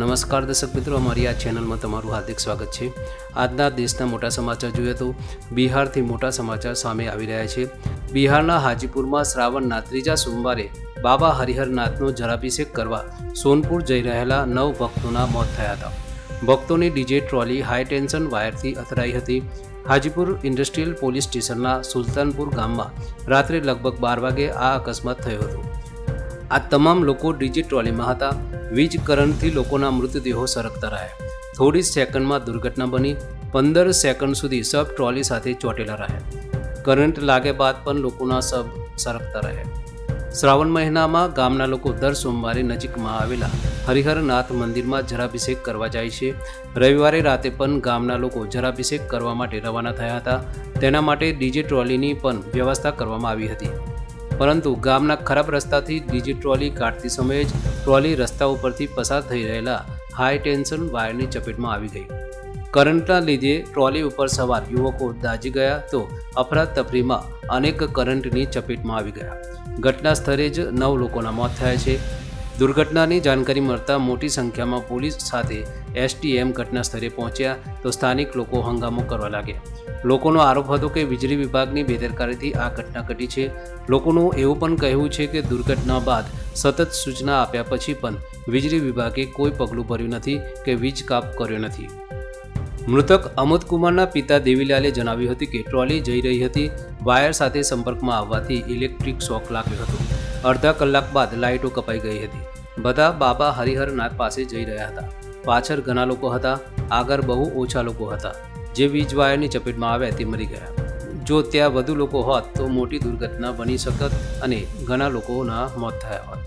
નમસ્કાર દર્શક મિત્રો, અમારી આ ચેનલમાં તમારું હાર્દિક સ્વાગત છે. આજના દેશના મોટા સમાચાર જોઈએ તો બિહારથી મોટા સમાચાર સામે આવી રહ્યા છે. બિહારના હાજીપુરમાં શ્રાવણના ત્રીજા સોમવારે બાબા હરિહરનાથનો જલાભિષેક કરવા સોનપુર જઈ રહેલા નવ ભક્તોના મોત થયા હતા. ભક્તોની ડીજે ટ્રોલી હાઈ ટેન્શન વાયરથી અથડાઈ હતી. હાજીપુર ઇન્ડસ્ટ્રીયલ પોલીસ સ્ટેશનના સુલતાનપુર ગામમાં રાત્રે લગભગ બાર વાગે આ અકસ્માત થયો હતો. આ તમામ લોકો ડીજી ટ્રોલીમાં હતા. વીજ કરંટથી લોકોના મૃતદેહો સરકતા રહ્યા. થોડી સેકન્ડમાં દુર્ઘટના બની. પંદર સેકન્ડ સુધી સબ ટ્રોલી સાથે ચોંટેલા રહ્યા. કરંટ લાગે બાદ પણ લોકોના સબ સરકતા રહ્યા. શ્રાવણ મહિનામાં ગામના લોકો દર સોમવારે નજીકમાં આવેલા હરિહરનાથ મંદિરમાં જરાભિષેક કરવા જાય છે. રવિવારે રાતે પણ ગામના લોકો જરાભિષેક કરવા માટે રવાના થયા હતા. તેના માટે ડીજે ટ્રોલીની પણ વ્યવસ્થા કરવામાં આવી હતી. પરંતુ ગામના ખરાબ રસ્તાથી ડીજી ટ્રોલી કાઢતી સમયે જ ટ્રોલી રસ્તા ઉપરથી પસાર થઈ રહેલા હાઈ ટેન્શન વાયરની ચપેટમાં આવી ગઈ. કરંટના લીધે ટ્રોલી ઉપર સવાર યુવકો દાઝી ગયા તો અફરાતફરીમાં અનેક કરંટની ચપેટમાં આવી ગયા. ઘટના સ્થળે જ નવ લોકોના મોત થયા છે. દુર્ઘટનાની જાણકારી મળતા મોટી સંખ્યામાં પોલીસ સાથે એસટીએમ ઘટના સ્થળે પહોંચ્યા તો સ્થાનિક લોકો હંગામો કરવા લાગ્યા. લોકોનો આરોપ હતો કે વીજળી વિભાગની બેદરકારીથી આ ઘટના ઘટી છે. લોકોનું એવું પણ કહેવું છે કે દુર્ઘટના બાદ સતત સૂચના આપ્યા પછી પણ વીજળી વિભાગે કોઈ પગલું ભર્યું નથી કે વીજ કાપ કર્યો નથી. મૃતક અમોદ કુમારના પિતા દેવીલાલે જણાવ્યું હતું કે ટ્રોલી જઈ રહી હતી. વાયર સાથે સંપર્કમાં આવવાથી ઇલેક્ટ્રિક શોક લાગ્યો હતો. અડધા કલાક બાદ લાઇટો કપાઈ ગઈ હતી. બધા બાબા હરિહરનાથ પાસે જઈ રહ્યા હતા. પાછળ ઘણા લોકો હતા, આગળ બહુ ઓછા લોકો હતા. જે વીજ વાયરની ચપેટમાં આવ્યા તે મરી ગયા. જો ત્યાં વધુ લોકો હોત તો મોટી દુર્ઘટના બની શકત અને ઘણા લોકોના મોત થયા હોત.